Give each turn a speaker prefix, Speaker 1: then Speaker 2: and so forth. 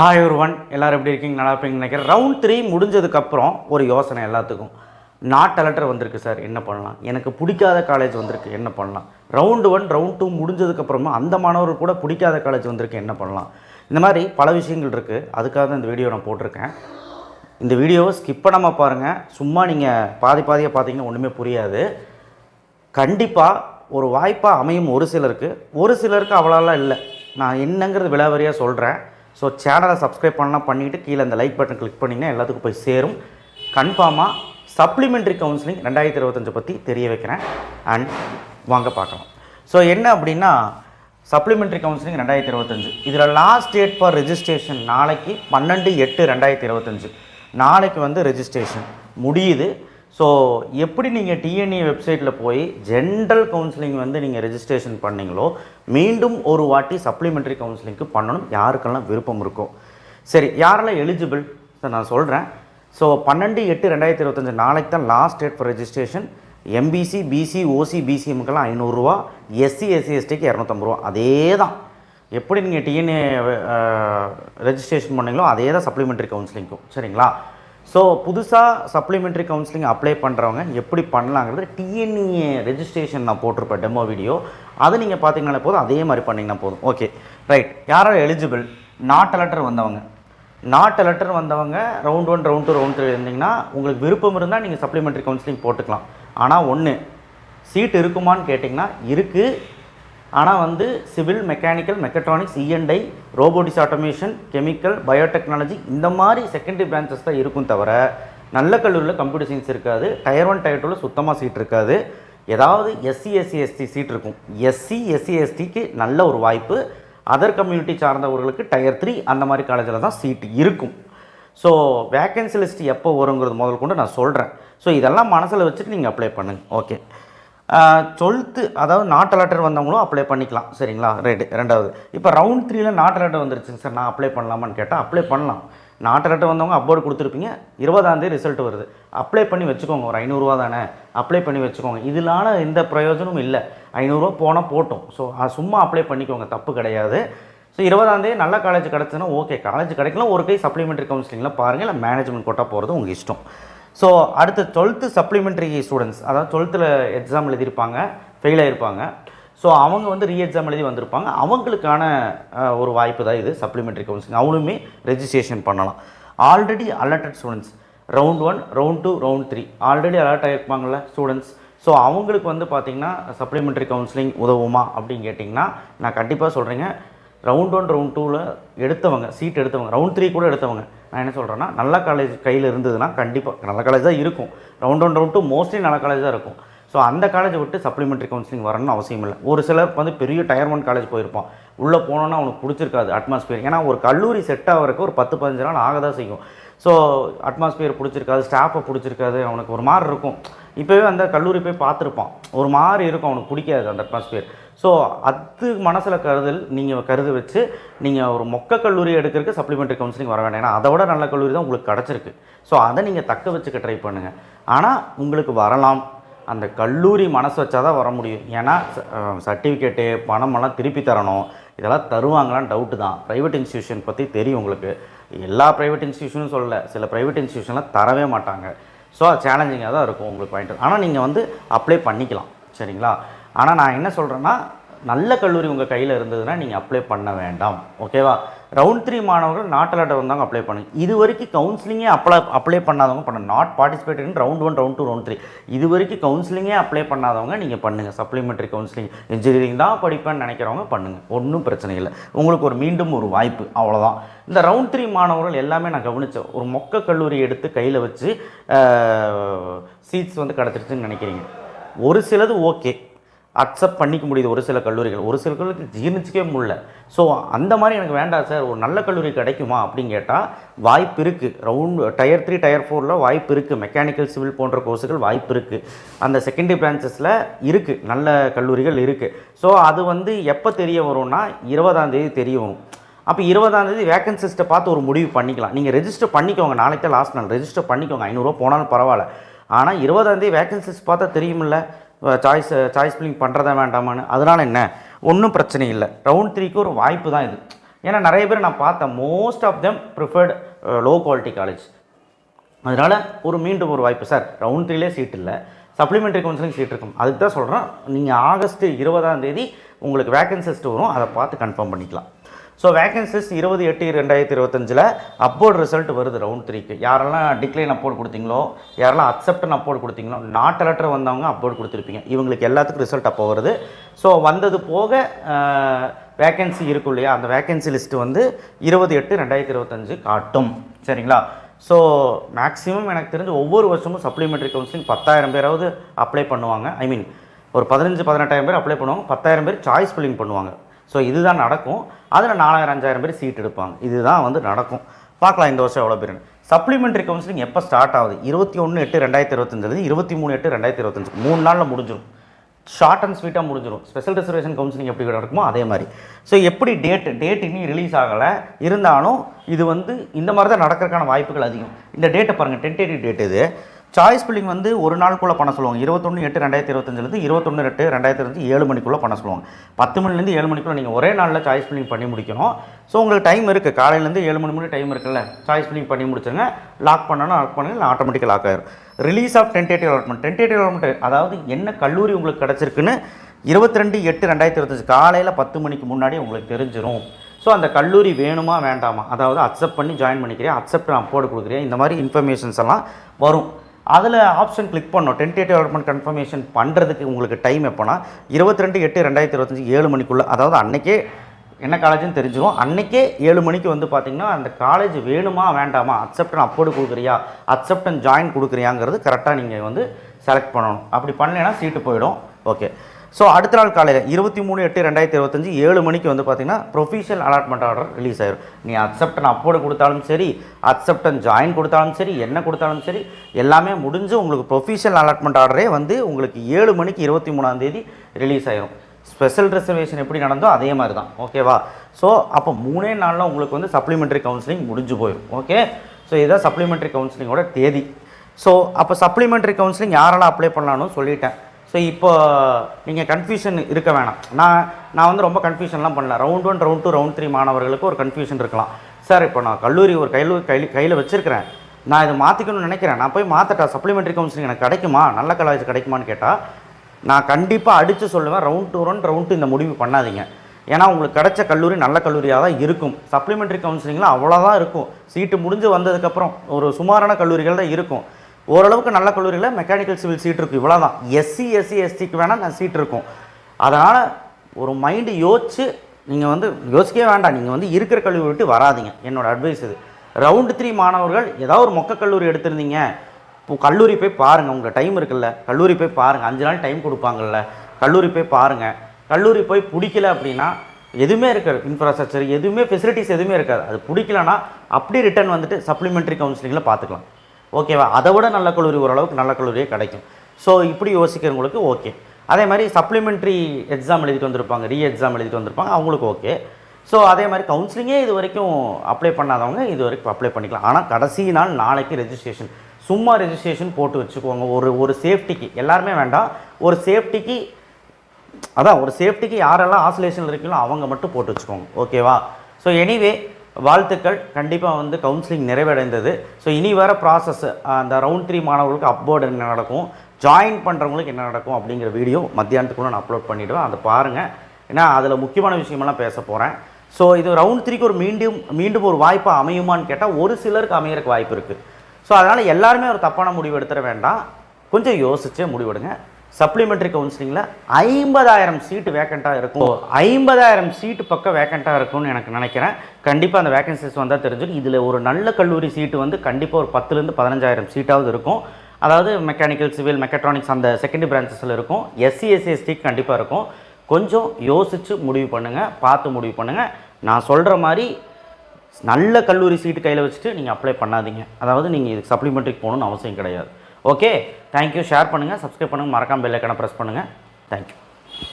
Speaker 1: Hi ஒரு one எல்லோரும் எப்படி இருக்கீங்க? நல்லா இருப்பீங்கன்னு நினைக்கிறேன். ரவுண்ட் த்ரீ முடிஞ்சதுக்கப்புறம் ஒரு யோசனை எல்லாத்துக்கும். நாட் லெட்டர் வந்திருக்கு சார் என்ன பண்ணலாம்? எனக்கு பிடிக்காத காலேஜ் வந்திருக்கு. என்ன பண்ணலாம்? ரவுண்டு ஒன் ரவுண்ட் டூ முடிஞ்சதுக்கப்புறமா அந்த மாணவர்கள் கூட பிடிக்காத காலேஜ் வந்திருக்கு. என்ன பண்ணலாம்? இந்த மாதிரி பல விஷயங்கள் இருக்குது அதுக்காக தான் இந்த வீடியோ நான் போட்டிருக்கேன். இந்த வீடியோவை ஸ்கிப் பண்ணாமல் பாருங்கள் சும்மா நீங்கள் பாதி பாதியாக பார்த்தீங்கன்னா ஒன்றுமே புரியாது. கண்டிப்பாக ஒரு வாய்ப்பாக அமையும் ஒரு சிலருக்கு. ஒரு சிலருக்கு அவ்வளோலாம் இல்லை. நான் என்னங்கிறது விலாவரியாக சொல்கிறேன் ஸோ சேனலை சப்ஸ்கிரைப் பண்ணலாம் பண்ணிவிட்டு கீழே அந்த லைக் பட்டன் கிளிக் பண்ணிங்கன்னா எல்லாத்துக்கும் போய் சேரும். கன்ஃபார்மாக சப்ளிமெண்ட்ரி கவுன்சிலிங் ரெண்டாயிரத்தி இருபத்தஞ்சை பற்றி தெரிய வைக்கிறேன். அண்ட் வாங்க பார்க்கலாம். ஸோ என்ன அப்படின்னா சப்ளிமெண்ட்ரி கவுன்சிலிங் ரெண்டாயிரத்தி இருபத்தஞ்சு. இதில் லாஸ்ட் டேட் ஃபார் ரெஜிஸ்ட்ரேஷன் நாளைக்கு பன்னெண்டு எட்டு ரெண்டாயிரத்தி இருபத்தஞ்சு. நாளைக்கு வந்து ரெஜிஸ்ட்ரேஷன் முடியுது. ஸோ எப்படி நீங்கள் டிஎன்இ வெப்சைட்டில் போய் ஜென்ரல் கவுன்சிலிங் வந்து நீங்கள் ரெஜிஸ்ட்ரேஷன் பண்ணீங்களோ மீண்டும் ஒரு வாட்டி சப்ளிமெண்ட்ரி கவுன்சிலிங்க்கு பண்ணணும். யாருக்கெல்லாம் விருப்பம் இருக்கும் சரி யாரெல்லாம் எலிஜிபிள் சார் நான் சொல்கிறேன் ஸோ பன்னெண்டு எட்டு ரெண்டாயிரத்தி இருபத்தஞ்சி நாளைக்கு தான் last date for registration MBC BC OC பிசிஎம்க்கெல்லாம் ஐநூறுரூவா எஸ்சி எஸ்சி எஸ்டிக்கு இரநூத்தம்பது ரூபா. அதே தான் எப்படி நீங்கள் டிஎன்ஏ ரெஜிஸ்ட்ரேஷன் பண்ணீங்களோ அதே தான் சப்ளிமெண்ட்ரி கவுன்சிலிங்க்கும் சரிங்களா? ஸோ புதுசாக சப்ளிமெண்ட்ரி கவுன்சிலிங் அப்ளை பண்ணுறவங்க எப்படி பண்ணலாங்கிறது டிஎன்இஏ ரெஜிஸ்ட்ரேஷன் நான் போட்டிருப்பேன் டெமோ வீடியோ அதை நீங்கள் பார்த்தீங்கன்னா போதும் அதே மாதிரி பண்ணிங்கன்னா போதும். ஓகே ரைட் யாரோ எலிஜிபிள் நாட் லெட்டர் வந்தவங்க. நாட் லெட்டர் வந்தவங்க round one round two round three இருந்தீங்கன்னா உங்களுக்கு விருப்பம் இருந்தால் நீங்கள் சப்ளிமெண்ட்ரி கவுன்சிலிங் போட்டுக்கலாம். ஆனால் ஒன்று சீட் இருக்குமான்னு கேட்டிங்கன்னா இருக்குது ஆனால் வந்து civil mechanical mechatronics E N I robotics automation chemical biotechnology இந்த மாதிரி செகண்டரி பிரான்ச்சஸ் தான் இருக்கும் தவிர நல்ல கல்லூரியில் கம்ப்யூட்டர் சயின்ஸ் இருக்காது. டயர் ஒன் டயர் டூவில் சுத்தமாக சீட் இருக்காது. ஏதாவது எஸ்சி எஸ்சி எஸ்டி சீட் இருக்கும். எஸ்சி எஸ்சி எஸ்டிக்கு நல்ல ஒரு வாய்ப்பு. அதர் கம்யூனிட்டி சார்ந்தவர்களுக்கு டயர் த்ரீ அந்த மாதிரி காலேஜில் தான் சீட் இருக்கும். ஸோ வேக்கன்சி லிஸ்ட் எப்போ வருங்கிறது முதல் கொண்டு நான் சொல்கிறேன் ஸோ இதெல்லாம் மனசில் வச்சுட்டு நீங்கள் அப்ளை பண்ணுங்கள் ஓகே டுவெல்த்து அதாவது நாட்டு லெட்டர் வந்தவங்களும் அப்ளை பண்ணிக்கலாம். சரிங்களா? ரெண்டு ரெண்டாவது இப்போ ரவுண்ட் த்ரீல நாட்டு லெட்டர் வந்துருச்சுங்க சார் நான் அப்ளை பண்ணலாமான்னு கேட்டால் அப்ளை பண்ணலாம். நாட்டு லெட்டர் வந்தவங்க அப்லோடு கொடுத்துருப்பீங்க. இருபதாந்தேதி ரிசல்ட் வருது. அப்ளை பண்ணி வச்சுக்கோங்க. ஒரு ஐநூறுரூவா தானே? அப்ளை பண்ணி வச்சுக்கோங்க. இதனால எந்த பிரயோஜனமும் இல்லை. ஐநூறுரூவா போனால் போட்டோம். ஸோ சும்மா அப்ளை பண்ணிக்கோங்க. தப்பு கிடையாது. ஸோ இருபதாந்தேதி நல்ல காலேஜ் கிடச்சுன்னா ஓகே காலேஜ் கிடைக்கலாம் ஒரு கை சப்ளிமெண்ட்ரி கவுன்சிலிங்கில் பாருங்கள் இல்லை மேனேஜ்மெண்ட் கோட்டா போகிறது உங்கள் இஷ்டம். ஸோ அடுத்த டுவெல்த்து சப்ளிமெண்ட்ரி ஸ்டூடெண்ட்ஸ் அதாவது டுவெல்த்தில் எக்ஸாம் எழுதியிருப்பாங்க ஃபெயில் ஆகியிருப்பாங்க ஸோ அவங்க வந்து ரீ எக்ஸாம் எழுதி வந்திருப்பாங்க. அவங்களுக்கான ஒரு வாய்ப்பு தான் இது சப்ளிமெண்ட்ரி கவுன்சிலிங் அவங்களுமே ரெஜிஸ்ட்ரேஷன் பண்ணலாம். Already allotted students round one round two round three already allot ஆகிருப்பாங்கள்ல students so அவங்களுக்கு வந்து பார்த்திங்கன்னா சப்ளிமெண்ட்ரி கவுன்சிலிங் உதவுமா அப்படின்னு கேட்டிங்கன்னா நான் கண்டிப்பாக சொல்கிறேங்க ரவுண்ட் ஒன் ரவுண்ட் டூவில் எடுத்தவங்க சீட் எடுத்தவங்க ரவுண்ட் த்ரீ கூட எடுத்தவங்க நான் என்ன சொல்கிறேன்னா நல்ல காலேஜ் கையில் இருந்ததுன்னா கண்டிப்பாக நல்ல காலேஜ் தான் இருக்கும். Round one round two mostly நல்ல காலேஜ் தான் இருக்கும். ஸோ அந்த காலேஜை விட்டு சப்ளிமெண்ட்ரி கவுன்சிலிங் வரணும்னு அவசியம் இல்லை. ஒரு சிலர் வந்து பெரிய டயர் ஒன் காலேஜ் போயிருப்பான். உள்ளே போனோன்னா அவனுக்கு பிடிச்சிருக்காது அட்மாஸ்பியர் ஏன்னா ஒரு கல்லூரி செட் ஆகிறதுக்கு ஒரு பத்து பதினஞ்சு நாள் ஆக தான் செய்யும். ஸோ அட்மாஸ்பியர் பிடிச்சிருக்காது ஸ்டாஃபை பிடிச்சிருக்காது அவனுக்கு ஒரு மாதிரி இருக்கும். இப்போவே அந்த கல்லூரி போய் பார்த்துருப்பான். ஒரு மாதிரி இருக்கும் அவனுக்கு பிடிக்காது அந்த அட்மாஸ்பியர் ஸோ அது மனசில் கருதல் நீங்கள் கருது வச்சு நீங்கள் ஒரு மொக்க கல்லூரி எடுக்கிறதுக்கு சப்ளிமெண்ட்ரி கவுன்சிலிங் வர வேண்டாம். ஏன்னா அதை விட நல்ல கல்லூரி தான் உங்களுக்கு கிடச்சிருக்கு. ஸோ அதை நீங்கள் தக்க வச்சுக்க ட்ரை பண்ணுங்கள் ஆனால் உங்களுக்கு வரலாம். அந்த கல்லூரி மனசு வச்சா தான் வர முடியும். ஏன்னா சர்டிஃபிகேட்டு பணமெல்லாம் திருப்பி தரணும். இதெல்லாம் தருவாங்களான்னு டவுட்டு தான். ப்ரைவேட் இன்ஸ்டியூஷன் பற்றி தெரியும் உங்களுக்கு. எல்லா ப்ரைவேட் இன்ஸ்டியூஷனும் சொல்லலை. சில ப்ரைவேட் இன்ஸ்டியூஷன்லாம் தரவே மாட்டாங்க. ஸோ அது சேலஞ்சிங்காக தான் இருக்கும் உங்களுக்கு பாயிண்ட் ஆனால் நீங்கள் வந்து அப்ளை பண்ணிக்கலாம். சரிங்களா? ஆனால் நான் என்ன சொல்கிறேன்னா நல்ல கல்லூரி உங்கள் கையில் இருந்ததுன்னா நீங்கள் அப்ளை பண்ண வேண்டாம். ஓகேவா ரவுண்ட் த்ரீ மாணவர்கள் நாட்டு வந்தாங்க அப்ளை பண்ணுங்க இது வரைக்கும் கவுன்சிலிங்கே அப்ளை அப்ளை பண்ணாதவங்க பண்ண not participate in round one round two round three இது வரைக்கும் கவுன்சிலிங்கே அப்ளை பண்ணாதவங்க நீங்கள் பண்ணுங்கள் சப்ளிமெண்ட்ரி கவுன்சிலிங் இன்ஜினியரிங் தான் படிப்பேன்னு நினைக்கிறவங்க பண்ணுங்கள் ஒன்றும் பிரச்சனை இல்லை. உங்களுக்கு ஒரு மீண்டும் ஒரு வாய்ப்பு. அவ்வளோதான் இந்த ரவுண்ட் த்ரீ மாணவர்கள் எல்லாமே நான் கவனித்தேன் ஒரு மொக்க கல்லூரி எடுத்து கையில் வச்சு சீட்ஸ் வந்து கிடச்சிருச்சுன்னு நினைக்கிறீங்க. ஒரு சிலது ஓகே அக்செப்ட் பண்ணிக்க முடியுது ஒரு சில கல்லூரிகள். ஒரு சில கல்லூரிக்கு ஜீர்ணிச்சிக்கவே முடியல. ஸோ அந்த மாதிரி எனக்கு வேண்டாம் சார் ஒரு நல்ல கல்லூரி கிடைக்குமா அப்படின்னு கேட்டால் வாய்ப்பு இருக்குது ரவுண்ட் டயர் த்ரீ டயர் ஃபோரில் வாய்ப்பு இருக்குது மெக்கானிக்கல் சிவில் போன்ற கோர்ஸுகள் வாய்ப்பு இருக்குது அந்த செகண்டரி பிரான்ச்சஸில் இருக்குது நல்ல கல்லூரிகள் இருக்குது ஸோ அது வந்து எப்போ தெரிய வரும்னா இருபதாந்தேதி தெரிய வரும். அப்போ இருபதாந்தேதி வேக்கன்சிஸ்ட்டை வேகன்சிஸ்ட்டை பார்த்து ஒரு முடிவு பண்ணிக்கலாம். நீங்கள் ரெஜிஸ்டர் பண்ணிக்கோங்க. நாளைக்கு லாஸ்ட் நாள் ரெஜிஸ்டர் பண்ணிக்கோங்க. ஐநூறுரூவா போனாலும் பரவாயில்ல. ஆனால் இருபதாந்தேதி வேகன்சிஸ் பார்த்தா தெரியுமில்ல. சாய்ஸ் சாய்ஸ் பில்லிங் பண்ணுறதா வேண்டாமான்னு. அதனால் என்ன? ஒன்றும் பிரச்சனை இல்லை. ரவுண்ட் த்ரீக்கு ஒரு வாய்ப்பு தான் இது. ஏன்னா நிறைய பேர் நான் பார்த்தேன் most of them preferred low quality college அதனால் ஒரு மீண்டும் ஒரு வாய்ப்பு. சார் ரவுண்ட் த்ரீலே சீட் இல்லை. சப்ளிமெண்ட்ரி கவுன்சிலிங் சீட் இருக்கும். அதுக்கு தான் சொல்கிறேன் நீங்கள் ஆகஸ்ட் இருபதாம் தேதி உங்களுக்கு வேகன்சிஸ்ட் வரும். அதை பார்த்து கன்ஃபார்ம் பண்ணிக்கலாம். ஸோ வேகன்சிஸ் இருபது எட்டு ரெண்டாயிரத்தி இருபத்தஞ்சில் அப்போர்ட் ரிசல்ட் வருது ரவுண்ட் த்ரீக்கு யாரெல்லாம் டிக்ளைன் அப்போர்ட் கொடுத்தீங்களோ யாரெல்லாம் அக்செப்டன் அப்போர்ட் கொடுத்தீங்களோ நாட் லெட்டர் வந்தவங்க அப்போர்ட் கொடுத்துருப்பீங்க. இவங்களுக்கு எல்லாத்துக்கும் ரிசல்ட் அப்போ வருது. ஸோ வந்தது போக வேகன்சி இருக்கும் இல்லையா? அந்த வேகன்சி லிஸ்ட்டு வந்து இருபது எட்டு ரெண்டாயிரத்தி இருபத்தஞ்சு காட்டும். சரிங்களா? ஸோ மேக்ஸிமம் எனக்கு தெரிஞ்சு ஒவ்வொரு வருஷமும் சப்ளிமெண்ட்ரி கவுன்சிலிங் பத்தாயிரம் பேராவது அப்ளை பண்ணுவாங்க. ஐ மீன் ஒரு பதினஞ்சு பதினெட்டாயிரம் பேர் அப்ளை பண்ணுவாங்க. பத்தாயிரம் பேர் சாய்ஸ் ஃபில்லிங் பண்ணுவாங்க. ஸோ இதுதான் நடக்கும். அதில் நாலாயிரம் அஞ்சாயிரம் பேர் சீட் எடுப்பாங்க. இதுதான் வந்து நடக்கும். பார்க்கலாம் இந்த வருஷம் எவ்வளோ பேர் சப்ளிமெண்ட்ரி கவுன்சிலிங் எப்போ ஸ்டார்ட் ஆகுது? இருபத்தி ஒன்று எட்டு ரெண்டாயிரத்தி இருபத்தஞ்சிலேருந்து இருபத்தி மூணு எட்டு ரெண்டாயிரத்தி இருபத்தஞ்சு. மூணு நாளில் முடிஞ்சிடும் ஷார்ட் அண்ட் ஸ்வீட்டாக முடிஞ்சிடும் ஸ்பெஷல் ரிசர்வேஷன் கவுன்சிலிங் எப்படி நடக்குமோ அதே மாதிரி. ஸோ எப்படி டேட் டேட் இன்னும் ரிலீஸ் ஆகலை? இருந்தாலும் இது வந்து இந்த மாதிரி தான் நடக்கிறதுக்கான வாய்ப்புகள் அதிகம். இந்த டேட்டை பாருங்கள் டென்டேட்டிவ் டேட் இது. சாய்ஸ் பில்லிங் வந்து ஒரு நாளுக்குள்ளே பண்ண சொல்லுவாங்க. இருபத்தொன்று எட்டு ரெண்டாயிரத்தி இருபத்தஞ்சிலேருந்து இருபத்தொன்று எட்டு ரெண்டாயிரத்தி இருபத்தஞ்சு ஏழு மணிக்குள்ளே பண்ண சொல்லுவாங்க. பத்து மணிலேருந்து ஏழு மணிக்குள்ளே நீங்கள் ஒரே நாளில் சாய்ஸ் பில்லிங் பண்ணி முடிக்கணும். ஸோ உங்களுக்கு டைம் இருக்குது காலையிலேருந்து ஏழு மணி மணி டைம் இருக்குல்ல. சாய்ஸ் பில்லிங் பண்ணி முடிச்சுங்க லாக் பண்ணணும் லாக் பண்ணுங்க ஆட்டோமேட்டிக்காக லாக் ஆயிரும். Release of tentative allotment tentative allotment அதாவது என்ன கல்லூரி உங்களுக்கு கிடச்சிருக்குன்னு இருபத்தி ரெண்டு எட்டு ரெண்டாயிரத்தி இருபத்தஞ்சு காலையில் பத்து மணிக்கு முன்னாடி உங்களுக்கு தெரிஞ்சிடும் ஸோ அந்த கல்லூரி வேணுமா வேண்டாமா? அதாவது அக்செப்ட் பண்ணி ஜாயின் பண்ணிக்கிறேன் அக்செப்ட் நான் போட்டு கொடுக்குறேன் இந்த மாதிரி இன்ஃபர்மேஷன்ஸ் எல்லாம் வரும். அதில் ஆப்ஷன் கிளிக் பண்ணோம் டென்டேட்டிவ் அலாட்மெண்ட் கன்ஃபர்மேஷன் பண்ணுறதுக்கு உங்களுக்கு டைம் எப்போனா இருபத்தி ரெண்டு எட்டு ரெண்டாயிரத்தி இருபத்தஞ்சி ஏழு மணிக்குள்ளே அதாவது அன்றைக்கே என்ன காலேஜ்னு தெரிஞ்சிடும் அன்றைக்கே ஏழு மணிக்கு வந்து பார்த்தீங்கன்னா அந்த காலேஜ் வேணுமா வேண்டாமா அக்செப்டன் அப்போடு கொடுக்குறியா அக்செப்டன் ஜாயின் கொடுக்குறியாங்கிறது கரெக்டாக நீங்கள் வந்து செலக்ட் பண்ணணும். அப்படி பண்ணலைன்னா சீட்டு போயிடும். ஓகே ஸோ அடுத்த நாள் காலையில் இருபத்தி மூணு எட்டு ரெண்டாயிரத்தி இருபத்தஞ்சி ஏழு மணிக்கு வந்து பார்த்தீங்கன்னா ப்ரொஃபிஷியல் அலாட்மெண்ட் ஆர்டர் ரிலீஸ் ஆயிரும். நீ அக்செப்டன் அப்போடு கொடுத்தாலும் சரி அக்செப்டன் ஜாயின் கொடுத்தாலும் சரி என்ன கொடுத்தாலும் சரி எல்லாமே முடிஞ்சு உங்களுக்கு ப்ரொஃபிஷியல் அலாட்மெண்ட் ஆர்டரே வந்து உங்களுக்கு ஏழு மணிக்கு இருபத்தி மூணாந்தேதி ரிலீஸ் ஆயிரும். ஸ்பெஷல் ரிசர்வேஷன் எப்படி நடந்தோ அதே மாதிரி தான் ஓகேவா ஸோ அப்போ மூணே நாளில் உங்களுக்கு வந்து சப்ளிமெண்ட்ரி கவுன்சிலிங் முடிஞ்சு போயிடும் ஓகே ஸோ இதுதான் சப்ளிமெண்ட்ரி கவுன்சிலிங்கோட தேதி. ஸோ அப்போ சப்ளிமெண்ட்ரி கவுன்சிலிங் யாரெல்லாம் அப்ளை பண்ணலான்னு சொல்லிட்டேன். ஸோ இப்போ நீங்கள் கன்ஃபியூஷன் இருக்க வேணாம். நான் நான் வந்து ரொம்ப கன்ஃபியூஷன்லாம் பண்ணல. Round one round two round three மாணவர்களுக்கு ஒரு கன்ஃபியூஷன் இருக்கலாம். சார் இப்போ நான் கல்லூரி ஒரு கையில் கையில் கையில் வச்சிருக்கிறேன். நான் இதை மாற்றிக்கணும்னு நினைக்கிறேன். நான் போய் மாற்றட்டா சப்ளிமெண்ட்ரி கவுன்சிலிங் எனக்கு கிடைக்குமா? நல்ல காலேஜ் கிடைக்குமான்னு கேட்டால் நான் கண்டிப்பாக அடித்து சொல்லுவேன். ரவுண்ட் டூ ரவுண்ட் ரவுண்ட் இந்த முடிவு பண்ணாதீங்க. ஏன்னா உங்களுக்கு கிடைச்ச கல்லூரி நல்ல கல்லூரியாக தான் இருக்கும் சப்ளிமெண்ட்ரி கவுன்சிலிங்கில் அவ்வளோதான் இருக்கும். சீட்டு முடிஞ்சு வந்ததுக்கப்புறம் ஒரு சுமாரான கல்லூரிகள் தான் இருக்கும். ஓரளவுக்கு நல்ல கல்லூரியில் மெக்கானிக்கல் சிவில் சீட் இருக்கும் இவ்வளோ தான் எஸ்சி எஸ்சி எஸ்டிக்கு வேணால் நான் சீட் இருக்கும். அதனால் ஒரு மைண்டு யோசிச்சு நீங்கள் வந்து யோசிக்கவே வேண்டாம். நீங்கள் வந்து இருக்கிற கல்லூரி விட்டு வராதீங்க. என்னோடய அட்வைஸ் இது. ரவுண்டு த்ரீ மாணவர்கள் ஏதாவது ஒரு மொக்க கல்லூரி எடுத்திருந்தீங்க. இப்போ கல்லூரி போய் பாருங்கள் உங்கள் டைம் இருக்குல்ல. கல்லூரி போய் பாருங்கள் அஞ்சு நாள் டைம் கொடுப்பாங்கல்ல. கல்லூரி போய் பாருங்கள் கல்லூரி போய் பிடிக்கல அப்படின்னா எதுவுமே இருக்காது. இன்ஃப்ராஸ்ட்ரக்சர் எதுவுமே ஃபெசிலிட்டிஸ் எதுவுமே இருக்காது. அது பிடிக்கலன்னா அப்படி ரிட்டர்ன் வந்துட்டு சப்ளிமெண்ட்ரி கவுன்சிலிங்கில் பார்த்துக்கலாம் ஓகேவா? அதை விட நல்ல கல்லூரி ஓரளவுக்கு நல்ல கல்லூரியே கிடைக்கும். ஸோ இப்படி யோசிக்கிறவங்களுக்கு ஓகே. அதே மாதிரி சப்ளிமெண்ட்ரி எக்ஸாம் எழுதிட்டு வந்திருப்பாங்க ரீ எக்ஸாம் எழுதிட்டு வந்திருப்பாங்க அவங்களுக்கு ஓகே. ஸோ அதே மாதிரி கவுன்சிலிங்கே இது வரைக்கும் அப்ளை பண்ணாதவங்க இது வரைக்கும் அப்ளை பண்ணிக்கலாம். ஆனால் கடைசி நாள் நாளைக்கு ரெஜிஸ்ட்ரேஷன் சும்மா ரெஜிஸ்ட்ரேஷன் போட்டு வச்சுக்கோங்க. ஒரு ஒரு சேஃப்டிக்கு எல்லாருமே வேண்டாம். ஒரு சேஃப்டிக்கு அதான் ஒரு சேஃப்டிக்கு யாரெல்லாம் ஆசோலேஷனில் இருக்கீங்களோ அவங்க மட்டும் போட்டு வச்சுக்கோங்க. ஓகேவா? ஸோ எனிவே வாழ்த்துக்கள். கண்டிப்பாக வந்து கவுன்சிலிங் நிறைவடைந்தது. ஸோ இனி வர ப்ராசஸ் அந்த ரவுண்ட் த்ரீ மாணவர்களுக்கு அப்போர்டு என்ன நடக்கும்? ஜாயின் பண்ணுறவங்களுக்கு என்ன நடக்கும் அப்படிங்கிற வீடியோ மத்தியானத்துக்குள்ள நான் அப்லோட் பண்ணிவிடுவேன் அதை பாருங்கள் ஏன்னா அதில் முக்கியமான விஷயமெல்லாம் பேச போகிறேன் ஸோ இது ரவுண்ட் த்ரீக்கு ஒரு மீண்டும் மீண்டும் ஒரு வாய்ப்பாக அமையுமான்னு கேட்டால் ஒரு சிலருக்கு அமையறதுக்கு வாய்ப்பு இருக்குது ஸோ அதனால் எல்லாருமே ஒரு தப்பான முடிவு எடுத்துட வேண்டாம். கொஞ்சம் யோசிச்சே முடிவெடுங்க. சப்ளிமெண்ட்ரி கவுன்சிலிங்கில் ஐம்பதாயிரம் சீட்டு வேக்கண்ட்டாக இருக்கும். ஐம்பதாயிரம் சீட்டு பக்கம் வேக்கண்ட்டாக இருக்கும்னு எனக்கு நினைக்கிறேன். கண்டிப்பாக அந்த வேகன்சிஸ் வந்தால் தெரிஞ்சிடும். இதில் ஒரு நல்ல கல்லூரி சீட்டு வந்து கண்டிப்பாக ஒரு பத்துலேருந்து பதினஞ்சாயிரம் சீட்டாவது இருக்கும். அதாவது மெக்கானிக்கல் சிவில் மெக்கட்ரானிக்ஸ் அந்த செகண்டரி பிரான்ச்சஸில் இருக்கும். எஸ்சி எஸ்சி கண்டிப்பாக இருக்கும். கொஞ்சம் யோசித்து முடிவு பண்ணுங்கள் பார்த்து முடிவு பண்ணுங்கள் நான் சொல்கிற மாதிரி நல்ல கல்லூரி சீட்டு கையில் வச்சுட்டு நீங்கள் அப்ளை பண்ணாதீங்க. அதாவது நீங்கள் இதுக்கு சப்ளிமெண்ட்ரிக்கு போகணுன்னு அவசியம் கிடையாது. ஓகே தேங்க்யூ ஷேர் பண்ணுங்கள் சப்ஸ்கிரைப் பண்ணுங்கள் மறக்காம பெல் ஐக்கான ப்ரெஸ் பண்ணுங்கள் தேங்க்யூ